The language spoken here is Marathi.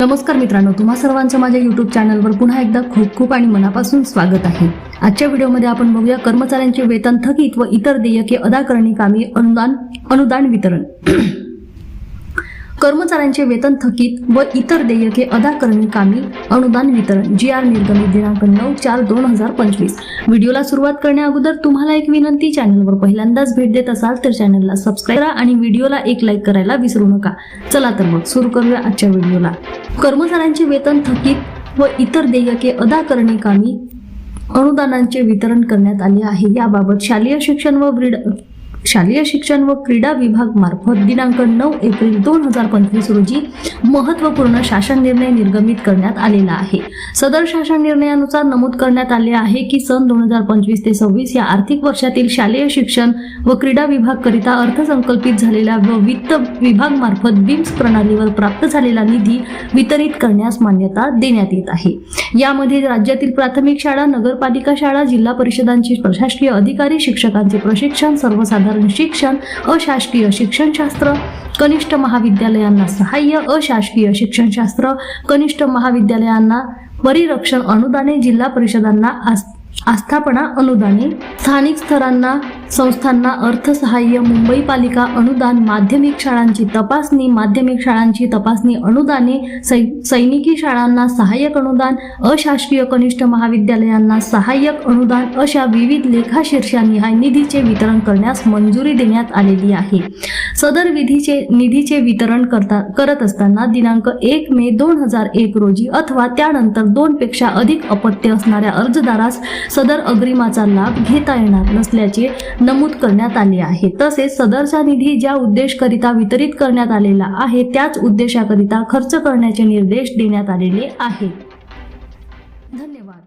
नमस्कार मित्रांनो तुम्हा सर्वांचं माझ्या युट्यूब चॅनलवर पुन्हा एकदा खूप खूप आणि मनापासून स्वागत आहे. आजच्या व्हिडिओमध्ये आपण बघूया कर्मचाऱ्यांचे वेतन थकीत व इतर देयके अदा करणे कामी अनुदान अनुदान वितरण. कर्मचाऱ्यांचे वेतन थकीत व इतर देयके अदा करणे कामी अनुदान वितरण जी आर निर्गमित दिनांक नऊ चार दोन हजार पंचवीस. व्हिडिओला सुरुवात करण्या अगोदर तुम्हाला एक विनंती चॅनलवर पहिल्यांदाच भेट देत असाल तर चॅनलला सबस्क्राईब करा आणि व्हिडिओला एक लाईक करायला विसरू नका. चला तर मग सुरू करूया आजच्या व्हिडिओला. कर्मचाऱ्यांचे वेतन थकीत व इतर देयके अदा करणे कामी अनुदानांचे वितरण करण्यात आले आहे. याबाबत शालेय शिक्षण व शालेय शिक्षण व क्रीडा विभाग मार्फत दिनांक नऊ एप्रिल दोन हजार पंचवीस रोजी महत्त्वपूर्ण शासन निर्णय निर्गमित करण्यात आलेला आहे. सदर शासन निर्णयानुसार नमूद करण्यात आले आहे की सन दोन हजार पंचवीस ते सव्वीस या आर्थिक वर्षातील शालेय शिक्षण व क्रीडा विभाग करिता अर्थसंकल्पित झालेला व वित्त विभाग मार्फत बिम्स प्रणालीवर प्राप्त झालेला निधी वितरित करण्यास मान्यता देण्यात येत आहे. यामध्ये राज्यातील प्राथमिक शाळा नगरपालिका शाळा जिल्हा परिषदांचे प्रशासकीय अधिकारी शिक्षकांचे प्रशिक्षण सर्वसाधारण शिक्षण अशासकीय शिक्षणशास्त्र कनिष्ठ महाविद्यालयांना सहाय्य अशासकीय शिक्षणशास्त्र कनिष्ठ महाविद्यालयांना परिरक्षण अनुदाने जिल्हा परिषदांना आस्थापना अनुदाने स्थानिक स्तरांना संस्थांना अर्थसहाय्य मुंबई पालिका अनुदान माध्यमिक शाळांची तपासणी माध्यमिक शाळांची तपासणी अनुदाने सै सैनिकी शाळांना सहाय्यक अनुदान अशासकीय कनिष्ठ महाविद्यालयांना सहाय्यक अनुदान अशा विविध लेखाशीर्षानिहाय निधीचे वितरण करण्यास मंजुरी देण्यात आलेली आहे. सदर विधीचे निधीचे वितरण करता करत असताना दिनांक एक मे दोन हजार एक रोजी अथवा त्यानंतर दोनपेक्षा अधिक अपत्य असणाऱ्या अर्जदारास सदर अग्रिमाचा लाभ घेता येणार नसल्याचे नमूद करण्यात आले आहे. तसेच सदरचा निधी ज्या उद्देशकरिता वितरित करण्यात आलेला आहे त्याच उद्देशाकरिता खर्च करण्याचे निर्देश देण्यात आलेले आहेत. धन्यवाद.